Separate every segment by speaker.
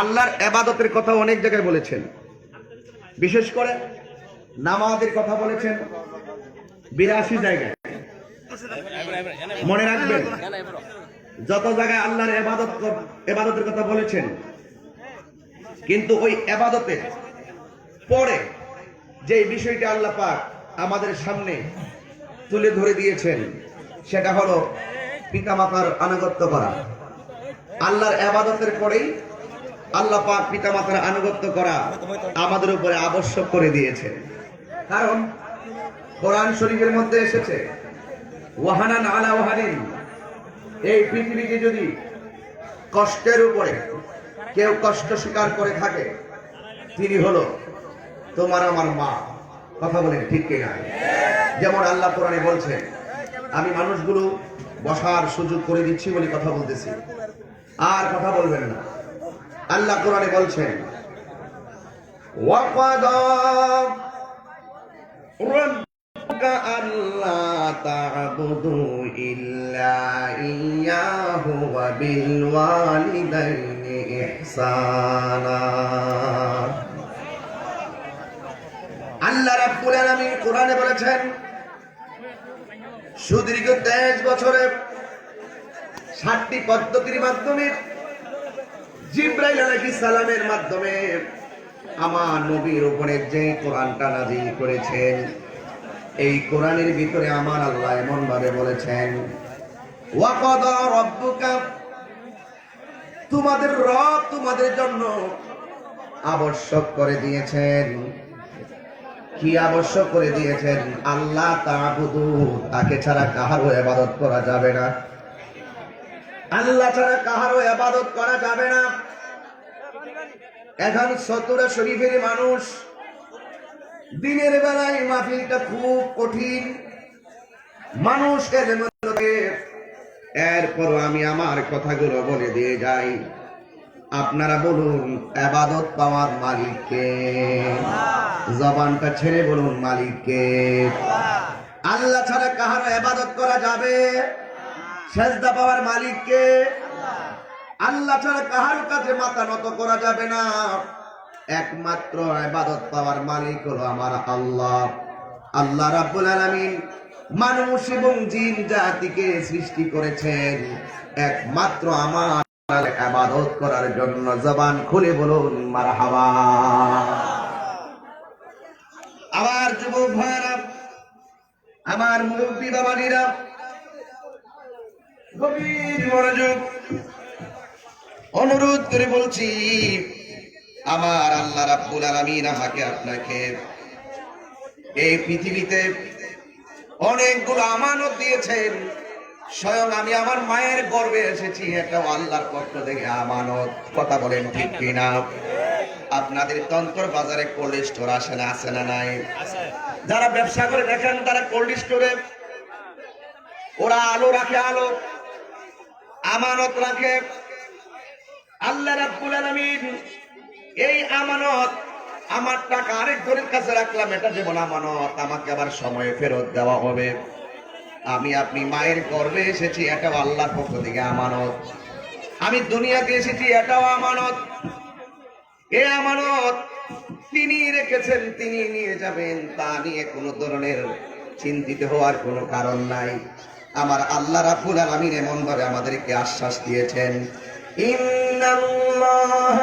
Speaker 1: আল্লাহর এবাদতের কথা অনেক জায়গায় বলেছেন। বিশেষ করে নামাজের কথা বলেছেন বিরাশি জায়গায়। মনে রাখবেন, যত জায়গায় আল্লাহর এবাদত এবাদতের কথা বলেছেন, কিন্তু ওই এবাদতের পরে যে বিষয়টা আল্লাহ পাক আমাদের সামনে তুলে ধরে দিয়েছেন, সেটা হলো পিতামাতার আনুগত্য করা। আল্লাহর এবাদতের পরেই আল্লাহ পাক পিতামাতার আনুগত্য করা আমাদের উপরে আবশ্যক করে দিয়েছে। কারণ কোরআন শরীফের মধ্যে এসেছে, ওয়াহানান আলা ওয়াহানিন। এই পৃথিবীতে যদি কষ্টের উপরে কেউ কষ্ট স্বীকার করে থাকে, তিনি হলো তোমার আমার মা। কথা বলেন ঠিক কিনা? যেমন আল্লাহ কোরআনে বলছেন আমি মানুষগুলো বসার সুযোগ করে দিচ্ছি বলে কথা বলতেছি। আর কথা বলবেন না। আল্লাহ কোরআনে বলছেন আল্লাহ রাবুল আলামিন কোরআনে বলেছেন সুদীর্ঘ তেইশ বছরে ষাটটি পদ্ধতির মাধ্যমে জিব্রাইল আলাইহিস সালামের মাধ্যমে আমার নবীর উপরে যে কোরআনটা নাজিল করেছেন, এই কোরআনের ভিতরে আমার আল্লাহ এমন ভাবে বলেছেন তোমাদের রব তোমাদের জন্য আবশ্যক করে দিয়েছেন। কি আবশ্যক করে দিয়েছেন? আল্লাহ তাআবুদু, তাকে ছাড়া কাহারও ইবাদত করা যাবে না। আল্লাহ ছাড়া কাহারও ইবাদত করা যাবে না। এখন সতুরা শরীফের মানুষ দিনের বেলায় মাহফিলটা খুব কঠিন। মানুষ এরপর আমি আমার কথাগুলো বলে দিয়ে যাই। আপনারা বলুন, আবাদত পাওয়ার মালিককে। জবানটা ছেড়ে বলুন, মালিককে। আল্লাহ ছাড়া কাহার আবাদত করা যাবে? সেজদা পাওয়ার মালিককে। আল্লাহ ছাড়া কাহার কাছে মাথা নত করা যাবে না। একমাত্র আবাদত পাওয়ার মালিক হলো আমার আল্লাহ। আল্লাহ রাব্বুল আলামিন মানুষ এবং জিন জাতিকে সৃষ্টি করেছেন। একমাত্র আমার আবাদত করার জন্য জবান খুলে বলুন, মারহাবা। আমার যুবক ভাইরা আমার মুরব্বী বাবানীরা গভীর মনোযোগ, অনুরোধ করে বলছি, আমার আল্লাহ রাব্বুল আলামিন আমাকে আপনাকে এই পৃথিবীতে অনেকগুলো আমানত দিয়েছেন। স্বয়ং আমি আমার মায়ের গর্বে এসেছি এটাও আল্লাহর পক্ষ থেকে আমানত। কথা বলেন ঠিক কিনা? আপনাদের তন্ত্র বাজারে কোল্ড স্টোর আসে না আসে না নাই? যারা ব্যবসা করে দেখেন, তারা কোল্ড স্টোরে ওরা আলো রাখে, আলো। আমানত রাখে। আল্লাহ রাব্বুল আলামিন এই আমানত আমার টাকা আরেক আরেকজনের কাছে রাখলাম, এটা যেমন আমানত। আমাকে আবার সময়ে ফেরত দেওয়া হবে। আমি আপনি মায়ের গর্বে এসেছি, এটাও আল্লাহর পক্ষ থেকে আমানত। আমি দুনিয়াতে এসেছি, এটাও আমানত। এ আমানত তিনি রেখেছেন, তিনি নিয়ে যাবেন, তা নিয়ে কোনো ধরনের চিন্তিত হওয়ার কোনো কারণ নাই। আমার আল্লাহ রাব্বুল আলামিন এমন ভাবে আমাদেরকে আশ্বাস দিয়েছেন, ইন্নাল্লাহ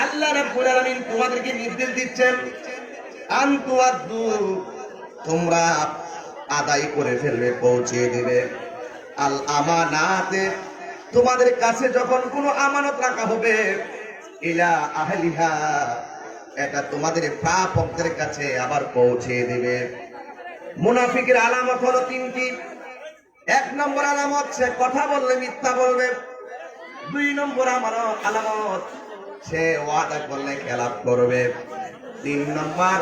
Speaker 1: আল্লাহ রাব্বুল আলামিন তোমাদেরকে নির্দেশ দিচ্ছেন আন তোমরা আদায় করে ফেলবে পৌঁছে দেবে। আল আমানাতে তোমাদের কাছে যখন কোনো আমানত রাখা হবে ইলা আহলিহা এটা তোমাদের প্রাপকদের কাছে আবার পৌঁছে দেবে। মুনাফিকের আলামত হলো তিনটি। এক নম্বর আলামত, সে কথা বললে, মিথ্যা বলবে। দুই নম্বর আমার আলামত, সে ওয়াদা করলে খেলাপ করবে। তিন নম্বর,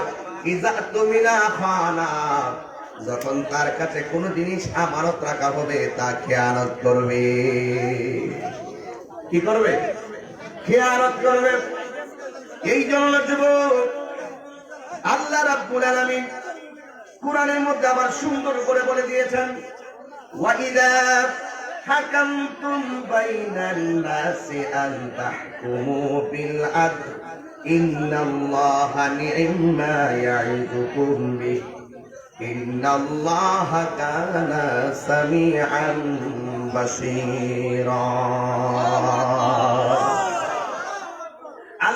Speaker 1: ইজা তুমিনা খানা যখন তার কাছে কোনো জিনিস আমানত রাখা হবে, তা খেয়ানত করবে। কি করবে? খেয়ানত করবে। এই জন্য যুবক, আল্লাহ রাব্বুল আলামিন কোরআনের মধ্যে আবার সুন্দর করে বলে দিয়েছেন ওয়াইদা হাকামতুম বাইনান নাসি আন তাহকুমু বিল আদল ইন্নাল্লাহা নি'মা ইয়া'iদুকুম বিহি, ইন্নাল্লাহা কানা সামিআন বাসীরা।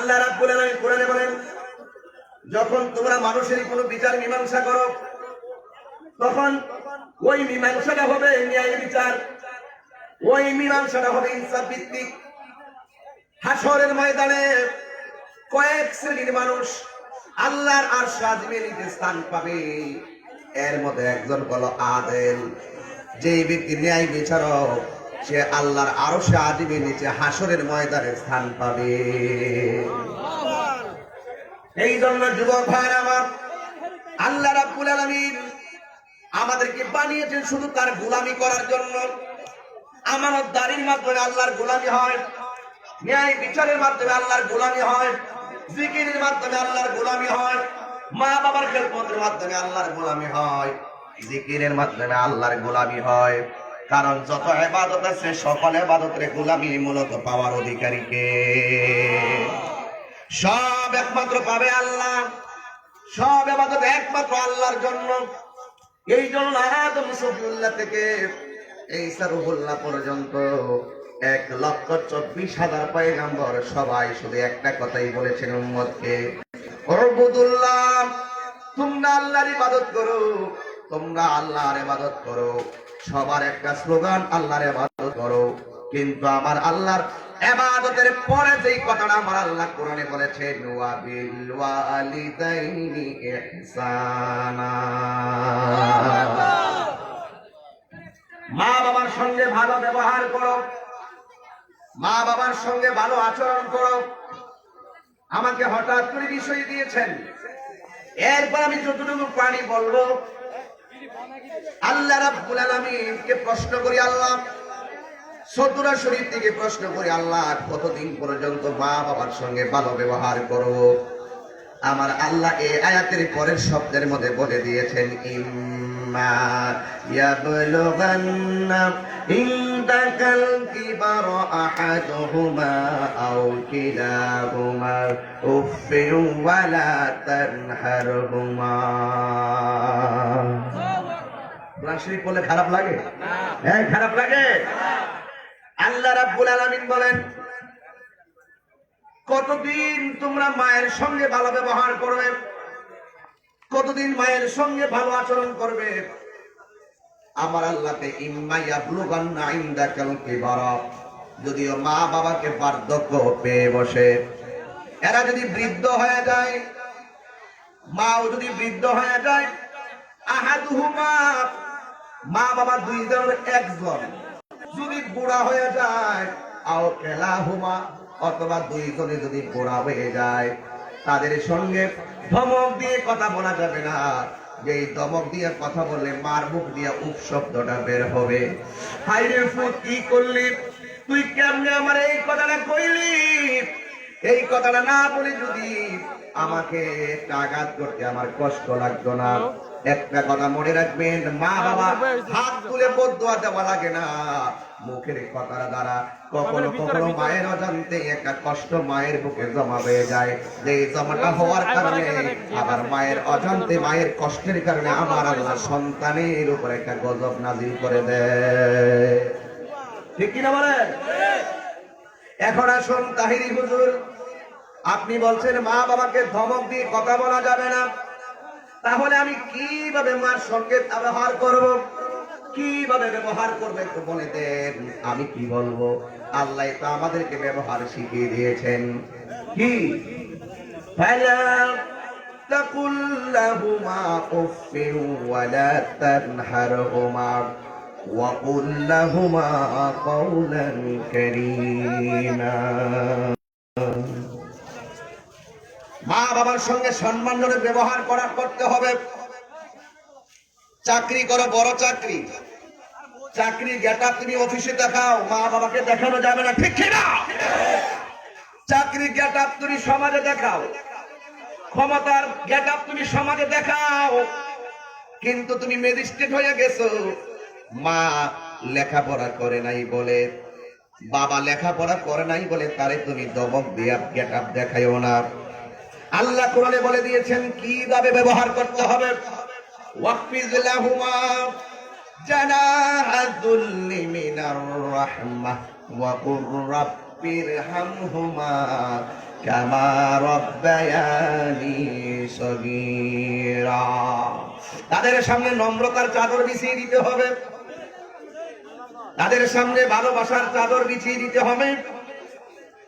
Speaker 1: আল্লাহ রাব্বুল আলামিন কোরআনে বলেন, যখন তোমরা মানুষের কোনো বিচার মীমাংসা করো, তখন ওই মীমাংসাটা হবে ন্যায় বিচার। ওই মীমাংসাটা হবে ইনসাফ ভিত্তিক। হাসরের ময়দানে কয়েক শ্রেণির মানুষ আল্লাহর আর সাজমেলিতে স্থান পাবে। এর মধ্যে একজন হলো আদেল যে ব্যক্তি ন্যায় বিচারক। সে আল্লাহর আরও সে আজিমের নিচে হাসরের ময়দানে স্থান পাবে। এই জন্য যুবক ভাইয়ের আমার, আল্লাহ রাব্বুল আলামিন আমাদেরকে বানিয়েছেন শুধু তার গোলামি করার জন্য। আমানত দারির মাধ্যমে আল্লাহর গোলামি হয়, ন্যায় বিচারের মাধ্যমে আল্লাহর গোলামি হয়, জিকিরের মাধ্যমে আল্লাহর গোলামি হয় মা বাবার খেদমতের মাধ্যমে আল্লাহর গোলামি হয়, জিকিরের মাধ্যমে আল্লাহর গোলামি হয়। কারণ যত এবাদত আছে, সকল এবাদতের গোলামি মূলত পাওয়ার অধিকারীকে। সব একমাত্র পাবে আল্লাহ। সব এবাদত একমাত্র আল্লাহর জন্য। এই জন্য আদম সফিউল্লাহ থেকে এই সারুহুল্লাহ পর্যন্ত এক লক্ষ চব্বিশ হাজার পয়গাম্বর সবাই শুধু একটা কথাই বলেছেন অরবুদুল্লাহ তোমরা আল্লাহর ইবাদত করো, তোমরা আল্লাহর ইবাদত করো। সবার একটা স্লোগান, আল্লাহর ইবাদত করো। কিন্তু আমার আল্লাহর এবাদতের পরে যেই কথাটা আমার আল্লাহ কোরআনে বলেছেন ওয়া বিল ওয়ালিদাইনি ইহসানা। মা বাবার সঙ্গে ভালো ব্যবহার করো। মা বাবার সঙ্গে ভালো আচরণ করো। আমাকে হঠাৎ করে বিষয় দিয়েছেন। এরপর আমি যতটুকু পানি বলব আল্লাহ রাব্বুল আলামিনকে প্রশ্ন করি, আল্লাহ। সতুরা শরীফ থেকে প্রশ্ন করি, আল্লাহ, কতদিন পর্যন্ত মা বাবার সঙ্গে ভালো ব্যবহার করব? আমার আল্লাহ এই আয়াতের পরের শব্দের মধ্যে বলে দিয়েছেন, ইম্মা ইয়াবলুগান্না ইনদাকাল কিবার আহাদুহুমা আও কিলাহুমা উফিন ওয়ালা তানহারহুমা। কোরআন শরীফ বলে খারাপ লাগে? হ্যাঁ খারাপ লাগে। আল্লাহ রাব্বুল আলামিন বলেন, কতদিন তোমরা মায়ের সঙ্গে ভালো ব্যবহার করবে? কতদিন মায়ের সঙ্গে ভালো আচরণ করবে? আমার আল্লাহকে ইম্মাইয়া ব্লুগান্না ইন্দাকাল কিবারা। যদিও মা বাবাকে বার্ধক্য পেয়ে বসে। এরা যদি বৃদ্ধ হয়ে যায়, মাও যদি বৃদ্ধ হয়ে যায়, আহাদুহুমা মা বাবা দুই জনের একজন। যদি বুড়া হয়ে যায়, আও খেলা হুমা, অথবা দুইজনে যদি বুড়া হয়ে যায়, তাদের সঙ্গে ধমক দিয়ে কথা বলা যাবে না। যে ধমক দিয়ে কথা বললে মার মুখ দিয়ে উপ শব্দটা বের হবে। হাইরে ফুট কি করলি? তুই কেমনে আমার এই কথাটা কইলি? এই কথাটা না বলে যদি আমাকে একটা আঘাত করতে আমার কষ্ট লাগতো না। একটা কথা মনে রাখবেন মা বাবা হাত তুলে বদুয়া দেওয়া লাগে না। মুখের কথার দ্বারা কখনো কখনো মায়ের অজান্তে একটা কষ্ট মায়ের বুকে জমা হয়ে যায়। যে জমাটা হওয়ার কারণে আবার মায়ের অজান্তে মায়ের কষ্টের কারণে আমার আল্লাহ সন্তানের উপর একটা গজব নাজিল করে দেয়। ঠিক কিনা বলেন? এখন আসুন তাহিরি হুজুর আপনি বলছেন মা বাবাকে ধমক দিয়ে কথা বলা যাবে না তাহলে আমি কিভাবে মার সঙ্গে ব্যবহার করব কিভাবে ব্যবহার করবে একটু বলে দেন আমি কি বলবো আল্লাহ তো আমাদেরকে ব্যবহার শিখিয়ে দিয়েছেন কি فلا تقل لهما اف ولا تنهرهما وقل لهما قولا كريما মা বাবার সঙ্গে সম্মানজনক ব্যবহার করা, করতে হবে। চাকরি করো, বড় চাকরি। চাকরি গেটা তুমি অফিসে দেখাও মা বাবাকে দেখানো যাবে না, ঠিক না চাকরি গেট আপ তুমি সমাজে দেখাও। ক্ষমতার গেট আপ তুমি সমাজে দেখাও। কিন্তু তুমি ম্যাজিস্ট্রেট হয়ে গেছো। মা লেখাপড়া করে নাই বলে, বাবা লেখাপড়া করে নাই বলে, তারে তুমি দমক দিয়ে গেট আপ দেখাইও না। আল্লাহ কোরআনে বলে দিয়েছেন, কীভাবে ব্যবহার করতে হবে? তাদের সামনে নম্রতার চাদর বিছিয়ে দিতে হবে। তাদের সামনে ভালোবাসার চাদর বিছিয়ে দিতে হবে।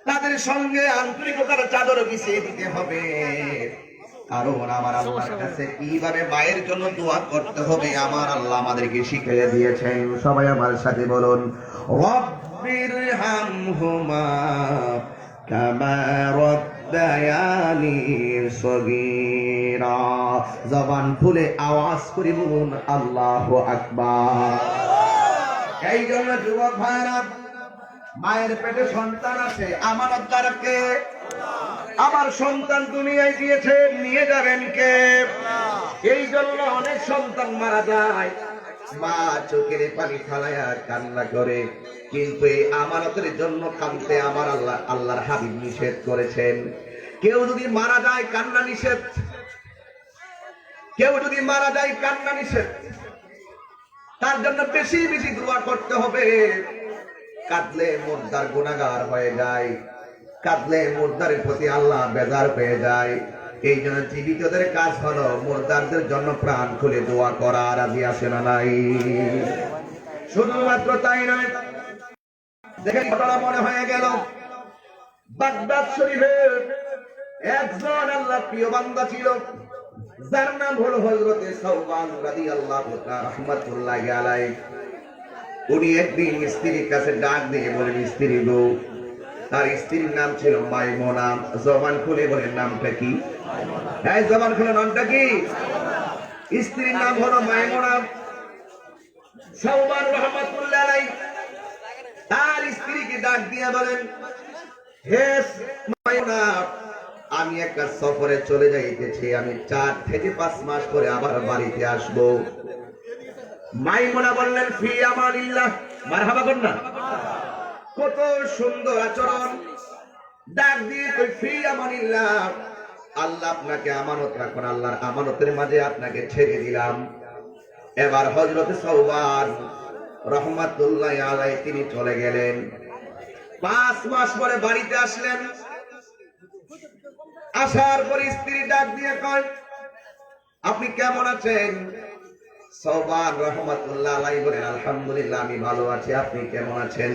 Speaker 1: তাদের সঙ্গে আন্তরিকতার চাদর বিছিয়ে দিতে হবে। কারণ আমার আল্লাহর কাছে কীভাবে মায়ের জন্য দোয়া করতে হবে আমার আল্লাহ আমাদেরকে শিখিয়ে দিয়েছেন। সবাই আমার সাথে বলুন রব্বির হামহুমা কামা রব্বায়ানি সগীরা। জবান খুলে আওয়াজ করে বলুন আল্লাহু আকবার। এই জন্য যুবক ভাইরা মায়ের পেটে সন্তান আছে, আমানত দ্বারাকে আমার সন্তান দুনিয়ায় দিয়েছে নিয়ে যাবেন কে? এই জন্য অনেক সন্তান মারা যায়। মা চোখের পানি ফালাইয়া কান্না করে। কিন্তু এই আমানতের জন্য কানতে আমার আল্লাহ, আল্লাহর হাবিব নিষেধ করেছেন। কেউ যদি মারা যায়, কান্না নিষেধ। কেউ যদি মারা যায়, কান্না নিষেধ। তার জন্য বেশি বেশি দোয়া করতে হবে। কাঁদলে মুর্দার গুণাগার হয়ে যায়, কাঁদলে মুর্দারের প্রতি আল্লাহ বেজার পেয়ে যায়। এই জন্য জীবিতদের কাজ হলো মুর্দারদের জন্য প্রাণ খুলে দোয়া করা, রাজি আসে না নাই? শুধুমাত্র তাই নয় দেখে ঘটনা মনে হয়ে গেল। বাগদাদ শরীফের একজন আল্লাহ প্রিয় বান্দা ছিল, যার নাম হলো হজরতে সৌবান রাদি আল্লাহ রহমতুল্লাহ আলাই উনি একদিন স্ত্রীর কাছে ডাক দিয়ে বলেন, স্ত্রী গো, তার স্ত্রীর নাম ছিল মাইমোনা। জবান খুলে বলেন, নামটা কি? হ্যাঁ জবান খুলে, নামটা কি? স্ত্রীর নাম হলো মাইমোনা। সৌবান রহমতুল্লাহ তার স্ত্রীকে ডাক দিয়ে বলেন, হে মাইমোনা, আমি একটা সফরে চলে যাইতেছি। আমি চার থেকে পাঁচ মাস পরে আবার বাড়িতে আসব। মাইমোনা বললেন, ফি আমানিল্লাহ। মারহাবা কন্যা। কত সুন্দর আচরণ। ডাক দিয়ে কই, ফি আমানিল্লাহ। আল্লাহ আপনাকে আমানত রাখুন, আল্লাহর আমানতের মাঝে আপনাকে ছেড়ে দিলাম। এবার হজরত সৌবান রহমাতুল্লাহ আলাই তিনি চলে গেলেন। পাঁচ মাস পরে বাড়িতে আসলেন। আসার পরে স্ত্রী ডাক দিয়ে কয়, আপনি কেমন আছেন? রহমতুল্লাহ বলেন, আলহামদুলিল্লাহ, আমি ভালো আছি। আপনি কেমন আছেন?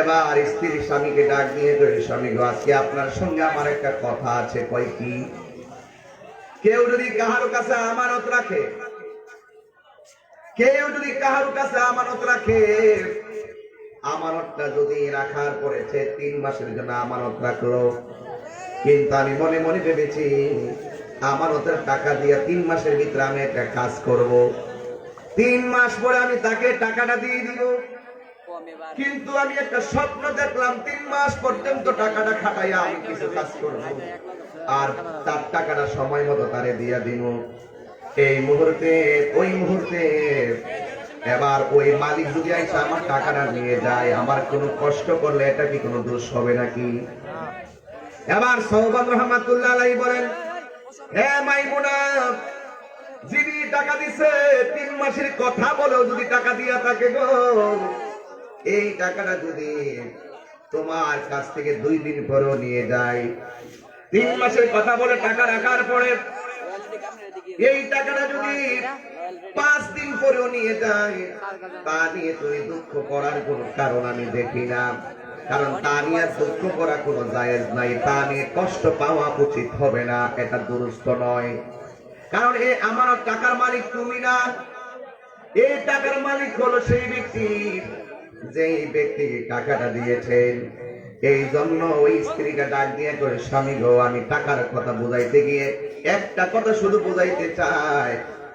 Speaker 1: এবার স্ত্রী স্বামীকে ডাক দিয়ে স্বামী গো, আজকে আপনার সঙ্গে আমার একটা কথা আছে, কয় কি? কেউ যদি কাহার কাছে আমানত রাখে, কেউ যদি কাহার কাছে আমানত রাখে, আমানতটা যদি রাখার পরেছে তিন মাসের জন্য আমানত রাখল। কিন্তু আমি মনে মনে ভেবেছি আমানতের টাকা দিয়ে তিন মাসের ভিতরে আমি একটা কাজ করব। তিন মাস পরে আমি তাকে টাকাটা দিয়ে দিব। কিন্তু আমি একটা স্বপ্ন দেখলাম, তিন মাস পর্যন্ত টাকাটা খাটাইয়া আমি কিছু কাজ করব। আর তার টাকাটা সময় মতো তারে দিয়া দিব। এই মুহূর্তে, ওই মুহূর্তে এবার ওই মালিক যদি আইসা আমার টাকাটা নিয়ে যায়, আমার কোনো কষ্ট করলে এটা কি কোনো দোষ হবে নাকি? এবার সৌবান রহমাতুল্লাহ বলেন হে মাইমুনা, যিনি টাকা দিছে, তিন মাসের কথা বলেও যদি টাকা দিয়া থাকে গো। এই টাকাটা যদি তোমার কাছ থেকে দুই দিন পরেও নিয়ে যায়, তিন মাসের কথা বলে টাকা রাখার পরে এই টাকাটা যদি পাঁচ দিন পরেও নিয়ে যায়, তা নিয়ে তুমি দুঃখ করার কোনো কারণ আমি দেখি না। কারণ তা নিয়ে দুঃখ করা কোনো জায়েজ নাই। তা নিয়ে কষ্ট পাওয়া উচিত হবে না এটা দুরুস্ত নয়। কারণ এ আমার টাকার মালিক তুমি না। এই টাকার মালিক হলো সেই ব্যক্তি যেই ব্যক্তি টাকাটা দিয়েছেন। এই জন্য ওই স্ত্রীকে ডাক দিয়ে করে স্বামী গো আমি টাকার কথা বুঝাইতে গিয়ে একটা কথা শুধু বুঝাইতে চাই।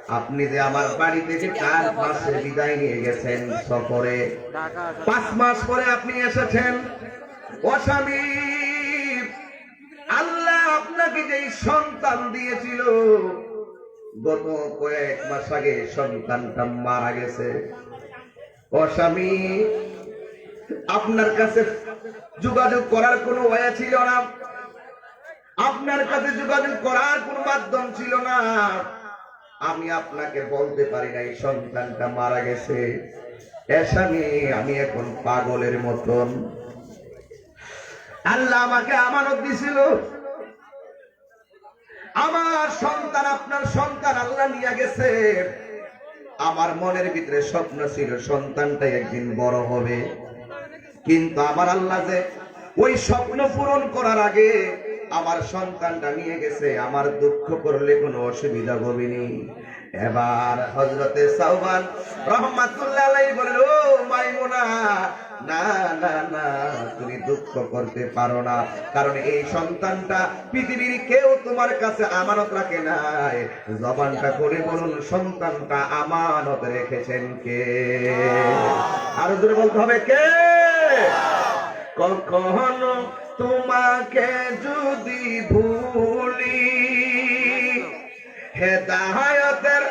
Speaker 1: আপনি যে আমার বাড়ি থেকে চার মাসের বিদায় নিয়ে গেছেন সফরে, পাঁচ মাস পরে আপনি এসেছেন। আল্লাহ আপনাকে যেই সন্তান দিয়েছিল, গত কয়েক মাস আগে সন্তানটা মারা গেছে। ও স্বামী, আপনার কাছে যোগাযোগ করার কোনো ওয়া ছিল না? আপনার কাছে যোগাযোগ করার কোনো মাধ্যম ছিল না? আমি আপনাকে বলতে পারি না, এই সন্তানটা মারা গেছে। এ স্বামী, আমি এখন পাগলের মতন। আল্লাহ আমাকে আমানত দিছিল। আমার সন্তান, আপনার সন্তান আল্লাহ নিয়ে গেছে। আমার মনের ভিতরে স্বপ্ন ছিল সন্তানটা একদিন বড় হবে। কিন্তু আমার আল্লাহ যে ওই স্বপ্ন পূরণ করার আগে আমার সন্তানটা নিয়ে গেছে, আমার দুঃখ করলে কোনো অসুবিধা হবেনি। এবার হজরতে সাহবান রহমাতুল্লাহ ও মাইমুনা, না না না, তুমি দুঃখ করতে পারো না। কারণ এই সন্তানটা পৃথিবীর কেউ তোমার কাছে আমানত রাখে নাই। জবানটা করে বলুন, সন্তানটা আমানত রেখেছেন কে? আরও জোরে বলতে হবে, কে? কখনো তোমাকে যদি ভুলি, হেদায়তের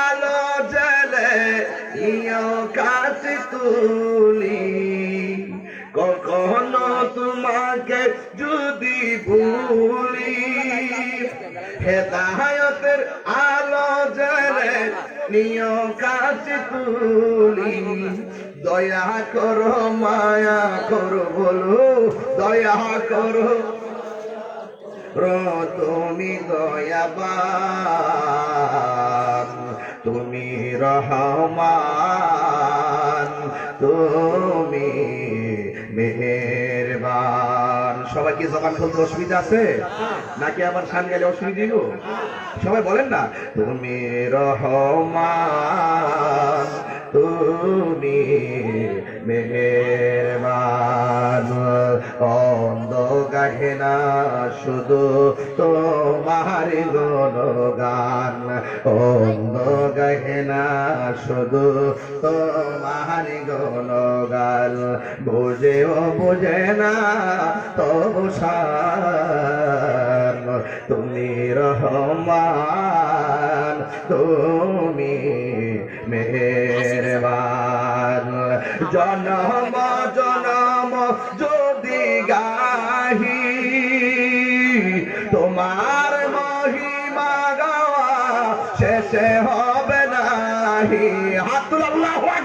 Speaker 1: আলো জলে ইয় কাজ তুলি। কখনো তোমাকে যদি ভুলি, হেদায়তের আলো জলে নিয় কাজ তুলি। দয়া করো, মায়া করো বলো, দয়া করো। তুমি দয়াবান, তুমি রহমান, তুমি মেহেরবান। সবাই কি জবান খুলতে অসুবিধা আছে? নাকি আবার সান গেলে অসুবিধা সবাই বলেন না, তুমি রহমান তুমি মেহেরবান। অন্ধ গাহে না, শুধু তোমার গুণগান। অন্ধ গাহে না, শুধু তোমার গুণগান। বুঝেও বুঝে না সান তুমি রহমান, তুমি মেহেরবান জনম জনম যদি গাহি, তোমার মহিমা গাওয়া শেষে হবে নাহি। আকবার!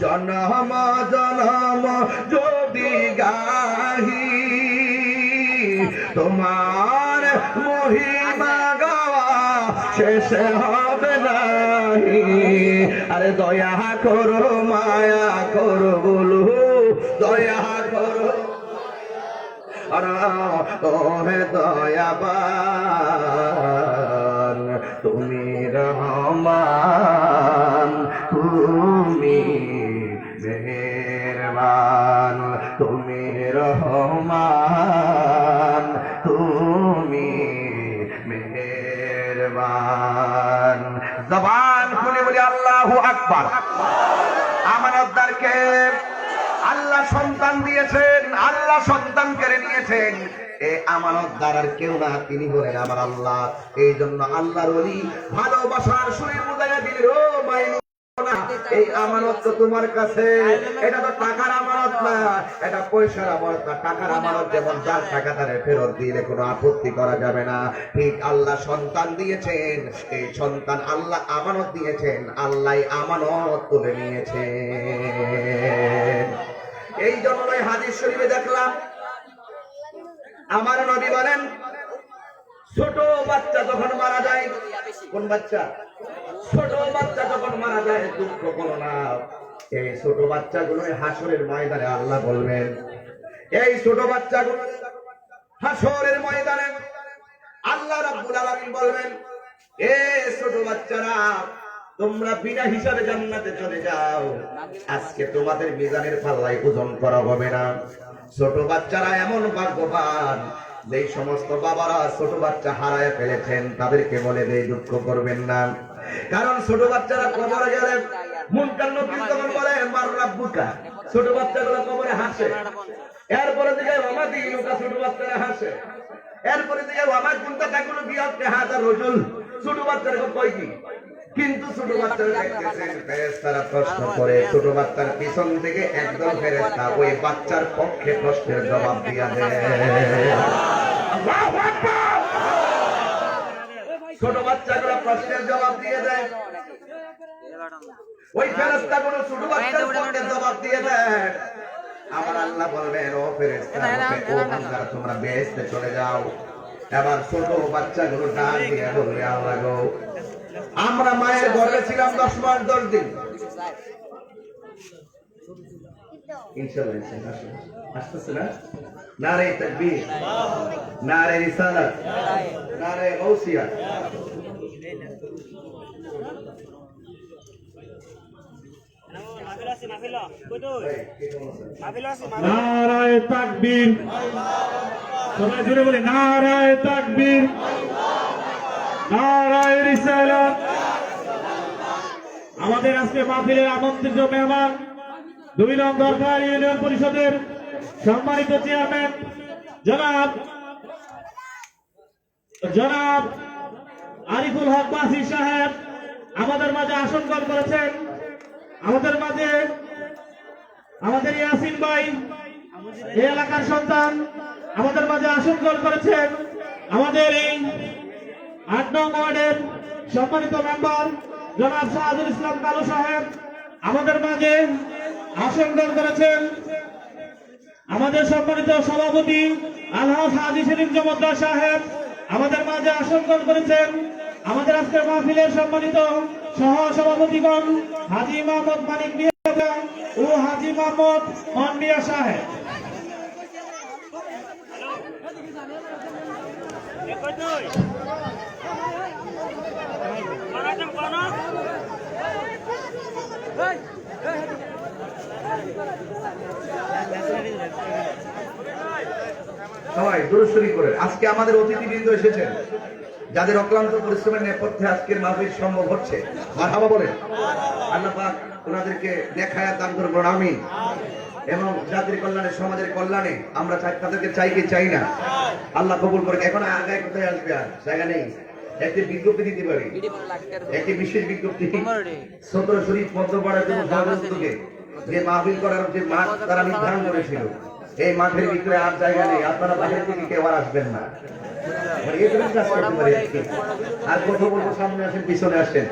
Speaker 1: জনম জনম, যদি গাহি, তোমার মহিমা গাওয়া শেষ হবে দয়া করো, মায়া করো বলু। দয়া করো। ওহে দয়াবান, তুমি রহমান, তুমি মেহেরবান, তুমি রহমান, তুমি মেহেরবান আকবার। আমানতদারকে আল্লাহ সন্তান দিয়েছেন, আল্লাহ সন্তান কেড়ে নিয়েছেন। এ আমানত দ্বারার কেউ না, তিনি হলেন আমার আল্লাহ। এই জন্য আল্লাহর ভালোবাসার সুরে বুঝাইয়া দিলেন এই আমানত তো তোমার কাছে। এটা তো টাকার আমানত না, এটা পয়সার আমানত না। টাকার আমানত যেমন যার টাকা তারে ফেরত দিলে কোনো আপত্তি করা যাবে না। ঠিক আল্লাহ সন্তান দিয়েছেন, এই সন্তান আল্লাহ আমানত দিয়েছেন, আল্লাহ আমানত তুলে নিয়েছেন। এই জন্যই হাদিস শরীফে দেখলাম, আমার নবী বলেন ছোট বাচ্চা যখন মারা যায়, কোন বাচ্চা? ছোট বাচ্চা যখন মারা যায়, দুঃখ করো না। এই ছোট বাচ্চাগুলো হাসরের ময়দানে আল্লাহ বলবেন, এই ছোট বাচ্চাগুলো হাসরের ময়দানে আল্লাহ রাব্বুল আলামিন বলবেন, এ ছোট বাচ্চারা, তোমরা বিনা হিসাবে জান্নাতে চলে যাও। আজকে তোমাদের মিজানের পাল্লায় ওজন করা হবে না। ছোট বাচ্চারা এমন ভাগ্যবান যে সমস্ত বাবারা ছোট বাচ্চা হারায় ফেলেছেন, তাদেরকে বলে যে দুঃখ করবেন না। কারণ ছোট বাচ্চারা কবরে গেলে, মুনকার নবী তখন বলে, মার রাব্বুকা ছোট বাচ্চাগুলো কবরে হাসে। এরপরে দিকে মামা দিকে লোকা ছোট বাচ্চারা হাসে। এরপরে দিকে মামা কুন্তা কাকুলো বিয়াতে হাজার রজুল ছোট বাচ্চারা কয় কি? কিন্তু ছোট দেখতেছেন, ফেরেশতারা প্রশ্ন করে ছোট বাচ্চার পিছন থেকে একদম ফেরেশতা ওই বাচ্চার পক্ষে প্রশ্নের জবাব দিয়া দেয়! ছোট প্রশ্নের জবাব দিয়ে দেয়। ওই ফেরেশতা গুলো ছোট বাচ্চার পক্ষে জবাব দিয়ে দেয়। আমার আল্লাহ বলবেন, ও বান্দারা, তোমরা বেহেশতে চলে যাও। এবার ছোট বাচ্চাগুলো ডান দিয়ে বলবে, আল্লাহ গো আমরা মায়ের গর্ভে ছিলাম দশ মাস, দশ দিন।
Speaker 2: নারায় তাকবীর। সবাই জুড়ে বলে, নারায় তাকবীর। আমাদের আজকে মাহফিলের আমন্ত্রিত মেহমান, দুই নং দরকার ইউনিয়ন পরিষদের সম্মানিত চেয়ারম্যান, জনাব জনাব আরিফুল হক বাসি সাহেব আমাদের মাঝে আসন গ্রহণ করেছেন। আমাদের মাঝে আমাদের ইয়াসিন ভাই, এই এলাকার সন্তান আমাদের মাঝে আসন গ্রহণ করেছেন। আমাদের এই আট নং ওয়ার্ডের সম্মানিত মেম্বার জনাব শাহাদুল ইসলাম কালু সাহেব, আমাদের মাঝে আসন গ্রহণ করেছেন। আমাদের সম্মানিত সভাপতি আলহাজ হাজি সেলিম জমদ্দার সাহেব, আমাদের মাঝে আসন গ্রহণ করেছেন। আমাদের আজকের মাহফিলের সম্মানিত সহ সভাপতিগণ হাজি মোহাম্মদ মানিক মিয়া ও হাজি মোহাম্মদ মান মিয়া সাহেব
Speaker 1: আজকে আমাদের অতিথিবৃন্দ এসেছেন, যাদের অক্লান্ত পরিশ্রমের নেপথ্যে আজকের সম্ভব হচ্ছে। মারহাবা বলেন, আল্লাহ ওনাদেরকে দেখায়, দান করব আমি এবং জাতির কল্যাণে, সমাজের কল্যাণে আমরা তাদেরকে চাই কি চাই না, আল্লাহ কবুল করে এখন আগে কোথায় আসবে আর? জায়গা নেই। একটি বিজ্ঞপ্তি দিতে পারি? একটি বিশেষ বিজ্ঞপ্তি। সতেরো শরীফ পদ্মপাড়ার জন্য সহযোগিতাকে যে মাহফিল করার যে মাঠ তারা নির্ধারণ করেছিল। এই মাঠের ভিতরে আর জায়গা নেই। আপনারা বাইরে থেকে কেউ আর আসবেন না। আর কথা বলব সামনে আসেন পিছনে আসেন।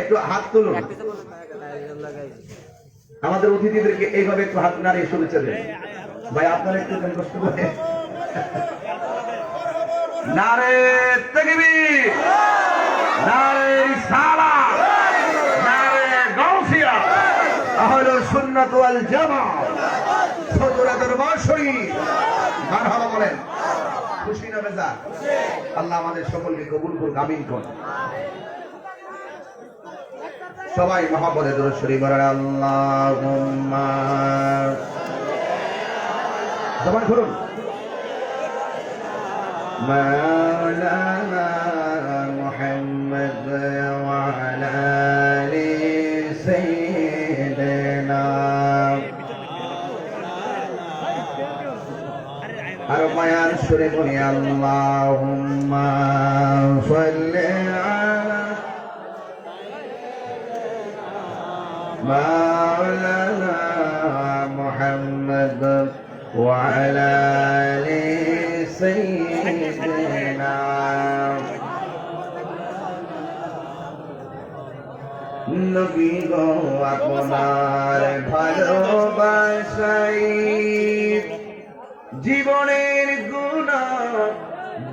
Speaker 1: একটু হাত তুলুন। আমাদের অতিথিদেরকে এইভাবে একটু হাত নাড়িয়ে শুভেচ্ছা দেন। ভাই আপনারা একটু কষ্ট করে নারে তাকবীর নারে রিসালা নারে গাউসিয়া। আহলুস সুন্নাত ওয়াল সদরা দরবার শরীফ মারহাবা বলেন। খুশি না বেজা আল্লাহ আমাদের সকলকে কবুল করুন আমিন করুন। সবাই মহাপদে দরুদ শরীফ আল্লাহুম্মা। জবান খুলুন। مولانا محمد وعلى آل سيدنا أربعان يا اللهم صل على مولانا محمد وعلى آل سيدنا নবী গো আপনার ভালোবাসাই। জীবনের গুণা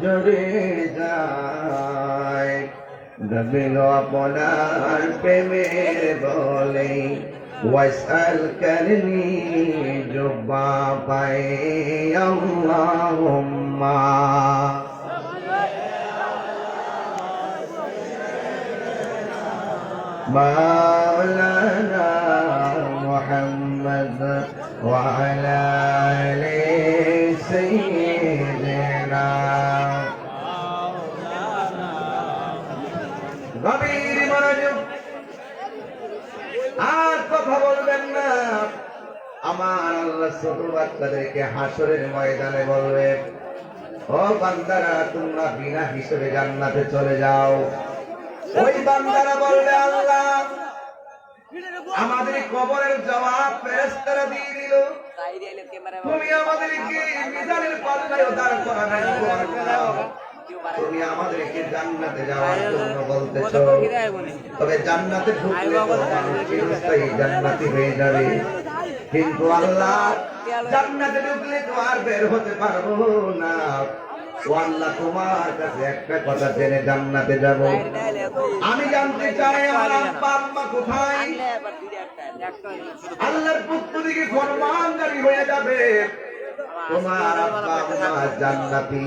Speaker 1: জড়ে যায়। দবিল আপনার প্রেমের বলে ওয়াসাল করনি জুব্বা পাই আল্লাহুম্মা। مولانا محمد وعلى آل سيدنا আর কথা আমার আল্লাহ ছোট বাচ্চাদেরকে হাসরের ময়দানে বলবে ও বান্দারা, তোমরা বিনা হিসেবে জান্নাতে চলে যাও। ওই বান্দারা বলবে আল্লাহ, আমাদের কবরের জবাব ফেরেশতারা দিয়ে দিল। তুমি আমাদেরকে মিজানের পাল্লায় দাঁড় পর তুমি আমাদেরকে জান্নাতে যাওয়ার জন্য বলতেছো। তবে জান্নাতে ঢুকলে মানুষ জান্নাতি হয়ে যাবে। কিন্তু আল্লাহ, জান্নাতে ঢুকলে তো আর বের হতে পারব না। একটা কথা জেনে আমি জানতে চাই জান্নাতি।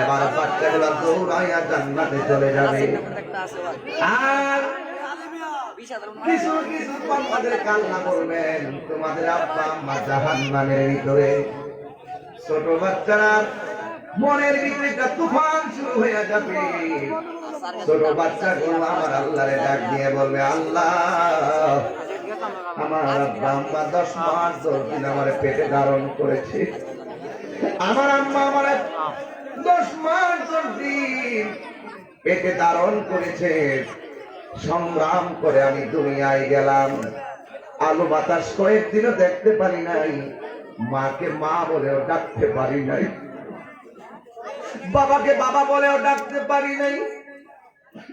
Speaker 1: এবার বাচ্চাগুলো দৌড়াইয়া জান্নাতে চলে যাবে। আর কিছু কিছু কান্না করবেন। তোমাদের আব্বা আম্মা জাহান্নামের ভিতরে। ছোট বাচ্চারা মনের ভিতরে তুফান শুরু হয়ে যাবে। ছোট বাচ্চাগুলো আমার আল্লাহরে ডাক দিয়ে বলবে, আল্লাহ, আমার আব্বা দশ মাস দশ দিন আমার পেটে ধারণ করেছে। আমার আম্মা আমার দশ মাস দশ দিন পেটে ধারণ করেছে। সংগ্রাম করে আমি দুনিয়ায় গেলাম। আলু বাতাস কয়েকদিনও দেখতে পারি নাই। মাকে মা বলেও ডাকতে পারি নাই। বাবাকে বাবা বলেও ডাকতে পারি নাই।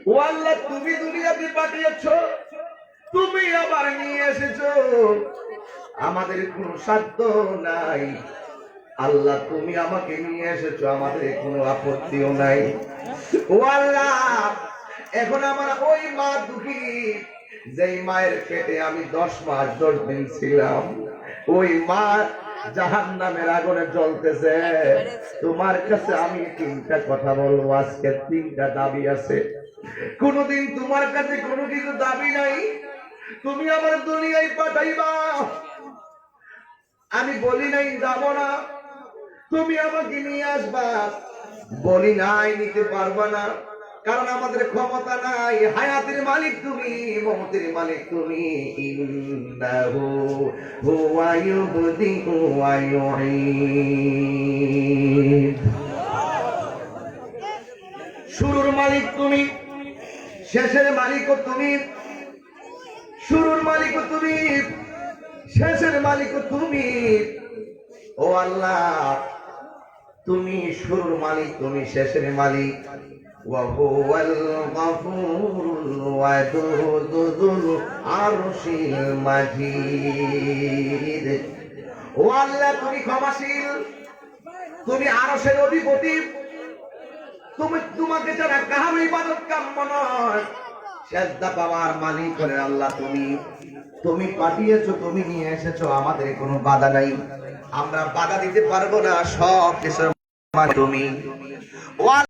Speaker 1: ও আল্লাহ, তুমি দুনিয়াতে পাঠিয়েছ। তুমি আবার নিয়ে এসেছ। আমাদের কোনো সাধ্য নাই। আল্লাহ, তুমি আমাকে নিয়ে এসেছ। আমাদের কোনো আপত্তিও নাই। ও আল্লাহ, এখন আমার ওই মা দুঃখী, যেই মায়ের পেটে আমি দশ মাস দশ দিন ছিলাম, ওই মা জাহান নামের আগুনে জ্বলতেছে। তোমার কাছে আমি তিনটা কথা বলব। আজকে তিনটা দাবি আছে। কোনদিন তোমার কাছে কোনো কিছু দাবি নাই। তুমি আমার দুনিয়ায় পাঠাইবা। আমি বলি নাই যাব না। তুমি আমাকে নিয়ে আসবা। বলি নাই নিতে পারবা না। কারণ আমাদের ক্ষমতা নাই। হায়াতের মালিক তুমি মমতের মালিক তুমি। ইন্নাহু হুয়া ইউঈদ। শুরুর মালিক তুমি, শেষের মালিকও তুমি। শুরুর মালিকও তুমি, শেষের মালিকও তুমি। ও আল্লাহ, তুমি শুরুর মালিক, তুমি শেষের মালিক। وهو الغفور الودود ذو العرش المجيد ও আল্লাহ তুমি ক্ষমাশীল তুমি আরশের অধিপতি তুমি তোমাকে ছাড়া কাহার ইবাদত কাম্য নয় সেজদা পাওয়ার মালিক করে আল্লাহ তুমি তুমি পাঠিয়েছো তুমি নিয়ে এসেছো আমাদের কোনো বাধা নাই আমরা বাধা দিতে পারবো না সব কিছু তুমি ও আল্লাহ,